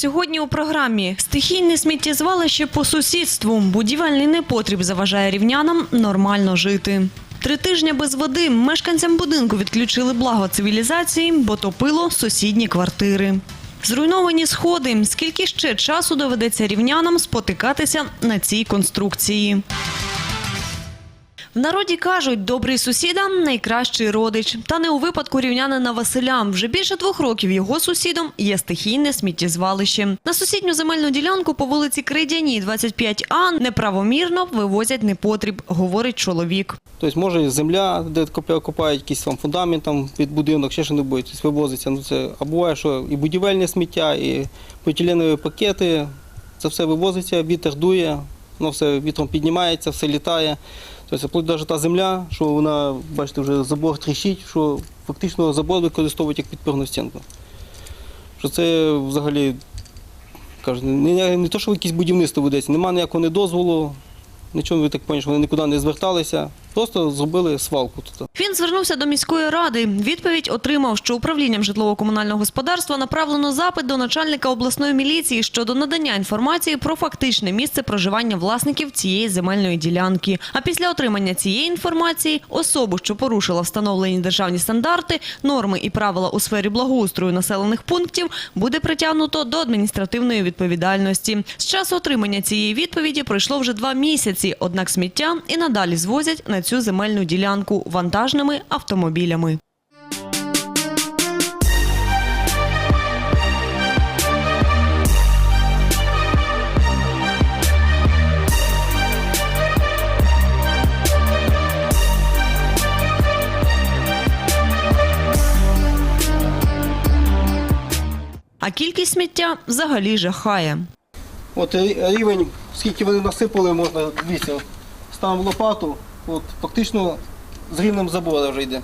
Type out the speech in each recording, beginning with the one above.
Сьогодні у програмі стихійне сміттєзвалище по сусідству. Будівельний непотріб заважає рівнянам нормально жити. Три тижні без води мешканцям будинку відключили благо цивілізації, бо топило сусідні квартири. Зруйновані сходи. Скільки ще часу доведеться рівнянам спотикатися на цій конструкції? В народі кажуть, добрий сусіда найкращий родич. Та не у випадку рівнянина Василя. Вже більше двох років його сусідом є стихійне сміттєзвалище. На сусідню земельну ділянку по вулиці Крейдяній, 25А, неправомірно вивозять непотріб, говорить чоловік. Тобто, може, земля, де копають якийсь там фундамент там, під будинок, ще що небудь тобто, вивозиться. Ну, це, а буває, що і будівельне сміття, і поліетиленові пакети, це все вивозиться, вітер дує, воно все вітром піднімається, все літає. Тобто, навіть та земля, що вона, бачите, вже забор тріщить, що фактично забор використовують як підпірну стінку. Що це взагалі кажуть, не, не то, що якесь будівництво ведеться, немає ніякого недозволу, нічого ви так поняли, що вони нікуди не зверталися, просто зробили свалку тут. Він звернувся до міської ради. Відповідь отримав, що управлінням житлово-комунального господарства направлено запит до начальника обласної міліції щодо надання інформації про фактичне місце проживання власників цієї земельної ділянки. А після отримання цієї інформації особу, що порушила встановлені державні стандарти, норми і правила у сфері благоустрою населених пунктів, буде притягнуто до адміністративної відповідальності. З часу отримання цієї відповіді пройшло вже два місяці. Однак сміття і надалі звозять на цю земельну ділянку вантажними автомобілями. А кількість сміття взагалі жахає. От рівень, скільки вони насипали, можна, дивіться, ставимо лопату, от фактично з рівнем забору вже йде.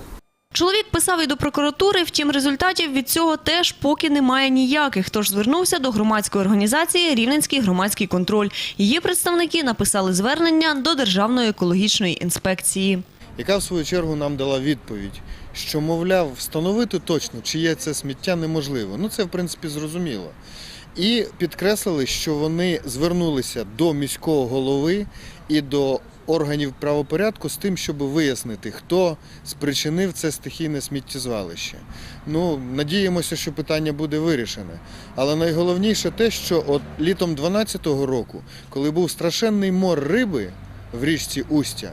Чоловік писав і до прокуратури, втім результатів від цього теж поки немає ніяких. Тож звернувся до громадської організації Рівненський громадський контроль. Її представники написали звернення до Державної екологічної інспекції. яка в свою чергу нам дала відповідь, що, мовляв, встановити точно, чиє це сміття неможливо. Ну це в принципі зрозуміло. І підкреслили, що вони звернулися до міського голови і до органів правопорядку з тим, щоб вияснити, хто спричинив це стихійне сміттєзвалище. Ну, надіємося, що питання буде вирішене. Але найголовніше те, що от літом 2012 року, коли був страшенний мор риби в річці Устя,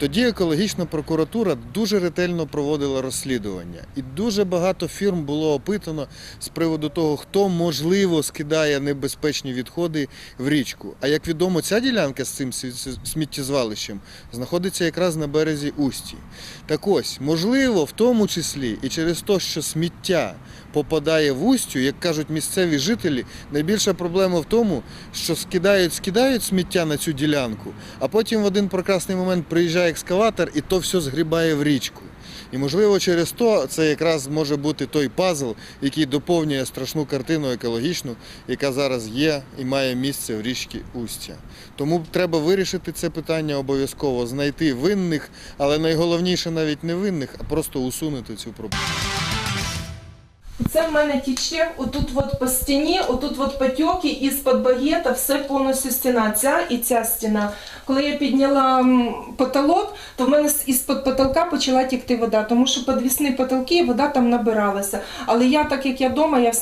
тоді екологічна прокуратура дуже ретельно проводила розслідування, і дуже багато фірм було опитано з приводу того, хто можливо скидає небезпечні відходи в річку. А як відомо, ця ділянка з цим сміттєзвалищем знаходиться якраз на березі Усті. Так ось, можливо, в тому числі і через те, що сміття попадає в Устю, як кажуть місцеві жителі, найбільша проблема в тому, що скидають, скидають сміття на цю ділянку, а потім в один прекрасний момент приїжджає екскаватор і то все згрібає в річку. І можливо через то це якраз може бути той пазл, який доповнює страшну картину екологічну, яка зараз є і має місце в річці Устя. Тому треба вирішити це питання обов'язково, знайти винних, але найголовніше навіть не винних, а просто усунути цю проблему. Це в мене тіче, отут от по стіні, отут от потеки, із-під багета все повністю стіна. Ця і ця стіна. Коли я підняла потолок, то в мене із-під потолка почала тікти вода, тому що підвісні потолки, і вода там набиралася. Але я, так як я вдома, я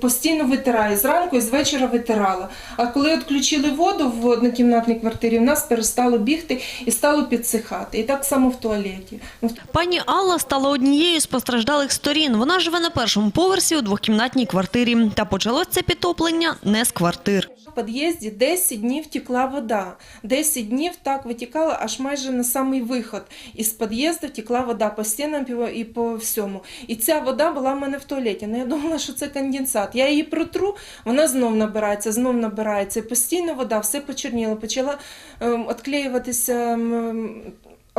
постійно витираю. Зранку і з вечора витирала. А коли відключили воду в однокімнатній квартирі, в нас перестало бігти і стало підсихати. І так само в туалеті. Пані Алла стала однією з постраждалих сторін. Вона живе на першому поверсі у двохкімнатній квартирі. Та почалось підтоплення не з квартир. В під'їзді 10 днів текла вода. 10 днів так витікала аж майже на самий виход. Із під'їзду текла вода по стінам і по- всьому. І ця вода була в мене в туалеті. Ну я думала, що це конденсат. Я її протру, вона знов набирається, знов набирається. І постійно вода, все почерніло, почала відклеюватися. ем,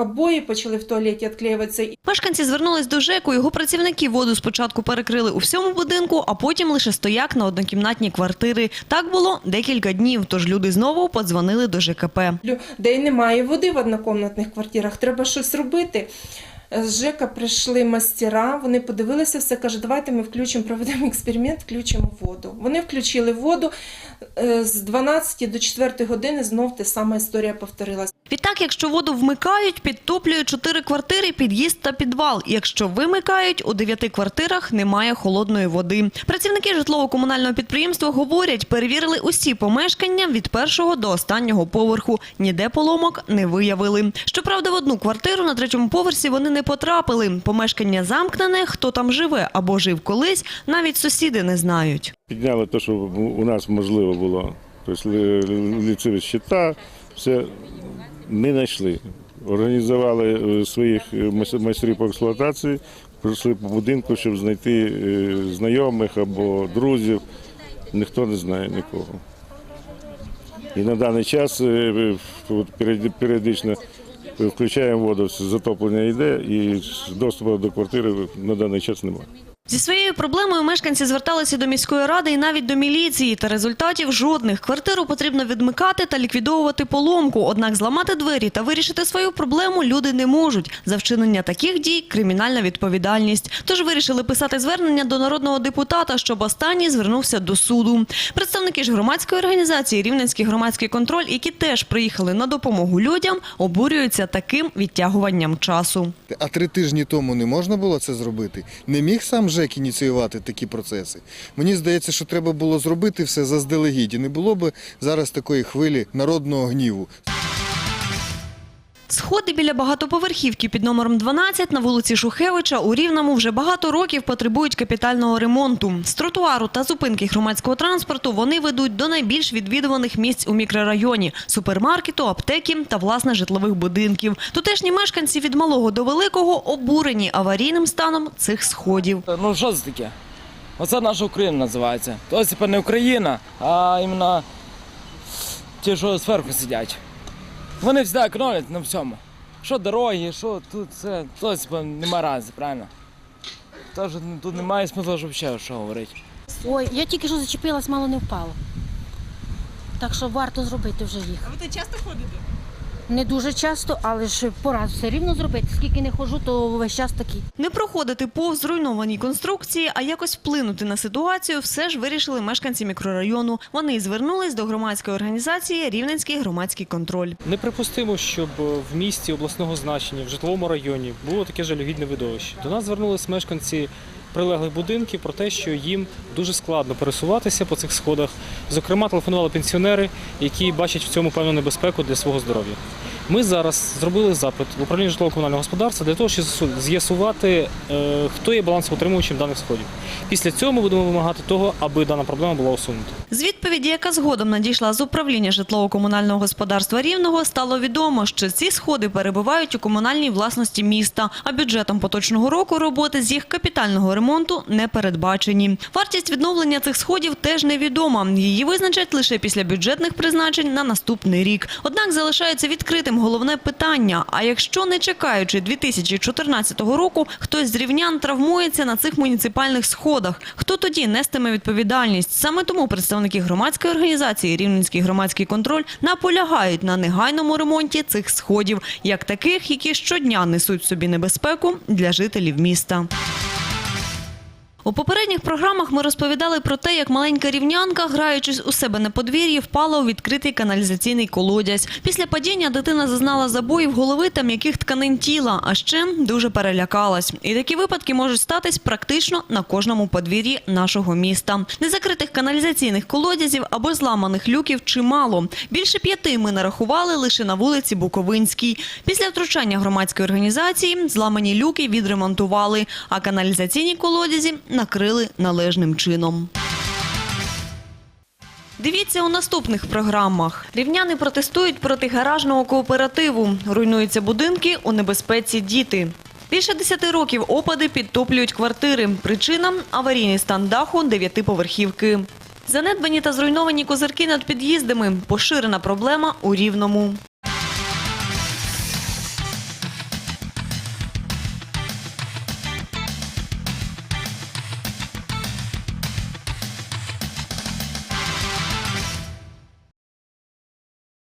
Обої почали в туалеті відклеюватися. Мешканці звернулись до ЖЕКу. Його працівники воду спочатку перекрили у всьому будинку, а потім лише стояк на однокімнатні квартири. Так було декілька днів. Тож люди знову подзвонили до ЖКП. Людей немає води в однокомнатних квартирах, треба щось робити. З ЖЕКа прийшли мастера, вони подивилися все, каже, давайте ми включимо, проведемо експеримент, включимо воду. Вони включили воду е, з 12 до 4 години знов та сама історія повторилася. Відтак, якщо воду вмикають, підтоплюють чотири квартири, під'їзд та підвал. Якщо вимикають, у дев'яти квартирах немає холодної води. Працівники житлово-комунального підприємства говорять, перевірили усі помешкання від першого до останнього поверху. Ніде поломок не виявили. Щоправда, в одну квартиру на третьому поверсі вони не потрапили. Помешкання замкнене, хто там живе або жив колись, навіть сусіди не знають. Підняли те, що у нас можливо було. Тобто лі- ліцеві щита, все не знайшли. Організували е, своїх е, майстрів по експлуатації, пройшли по будинку, щоб знайти е, знайомих або друзів. Ніхто не знає нікого. І на даний час періодично включаємо воду, затоплення йде, і доступу до квартири на даний час немає. Зі своєю проблемою мешканці зверталися до міської ради і навіть до міліції. Та результатів жодних. Квартиру потрібно відмикати та ліквідовувати поломку. Однак зламати двері та вирішити свою проблему люди не можуть. За вчинення таких дій – кримінальна відповідальність. Тож вирішили писати звернення до народного депутата, щоб останній звернувся до суду. Представники ж громадської організації «Рівненський громадський контроль», які теж приїхали на допомогу людям, обурюються таким відтягуванням часу. А три тижні тому не можна було це зробити. Не міг сам ЖЕК ініціювати такі процеси. Мені здається, що треба було зробити все заздалегідь. І не було б зараз такої хвилі народного гніву. Сходи біля багатоповерхівки під номером 12 на вулиці Шухевича у Рівному вже багато років потребують капітального ремонту. З тротуару та зупинки громадського транспорту вони ведуть до найбільш відвідуваних місць у мікрорайоні – супермаркету, аптеки та, власне, житлових будинків. Тутешні мешканці від малого до великого обурені аварійним станом цих сходів. Ну що це таке? Оце наша Україна називається. Тобто не Україна, а іменно ті, що зверху сидять. Вони завжди економлять на всьому. Що дороги, що тут це. то типу, нема разі, правильно? Тож тут немає смислу щоб ще що говорити. Ой, я тільки що зачепилась, мало не впала. Так що варто зробити вже їх. А ви тут часто ходите? Не дуже часто, але ж пора все рівно зробити. Скільки не ходжу, то весь час такий. Не проходити повз зруйнованій конструкції, а якось вплинути на ситуацію все ж вирішили мешканці мікрорайону. Вони звернулись до громадської організації «Рівненський громадський контроль». Неприпустимо, щоб в місті обласного значення, в житловому районі було таке жалюгідне видовище. До нас звернулись мешканці прилеглих будинків про те, що їм дуже складно пересуватися по цих сходах. Зокрема, телефонували пенсіонери, які бачать в цьому певну небезпеку для свого здоров'я. Ми зараз зробили запит в управління житлово-комунального господарства для того, щоб з'ясувати, е, хто є балансоутримувачем даних сходів. Після цього ми будемо вимагати того, аби дана проблема була усунута. З відповіді, яка згодом надійшла з управління житлово-комунального господарства Рівного, стало відомо, що ці сходи перебувають у комунальній власності міста, а бюджетом поточного року роботи з їх капітального ремонту не передбачені. Вартість відновлення цих сходів теж невідома. Її визначать лише після бюджетних призначень на наступний рік. Однак залишається відкритим головне питання: а якщо не чекаючи 2014 року, хтось з рівнян травмується на цих муніципальних сходах, хто тоді нестиме відповідальність? Саме тому представники громадської організації Рівненський громадський контроль наполягають на негайному ремонті цих сходів, як таких, які щодня несуть собі небезпеку для жителів міста. У попередніх програмах ми розповідали про те, як маленька рівнянка, граючись у себе на подвір'ї, впала у відкритий каналізаційний колодязь. Після падіння дитина зазнала забоїв голови та м'яких тканин тіла, а ще дуже перелякалась. І такі випадки можуть статись практично на кожному подвір'ї нашого міста. Незакритих каналізаційних колодязів або зламаних люків чимало. Більше п'яти ми нарахували лише на вулиці Буковинській. Після втручання громадської організації зламані люки відремонтували, а каналізаційні колодязі накрили належним чином. Дивіться у наступних програмах. Рівняни протестують проти гаражного кооперативу. Руйнуються будинки, у небезпеці діти. Більше 10 років опади підтоплюють квартири. Причина – аварійний стан даху дев'ятиповерхівки. Занедбані та зруйновані козирки над під'їздами – поширена проблема у Рівному.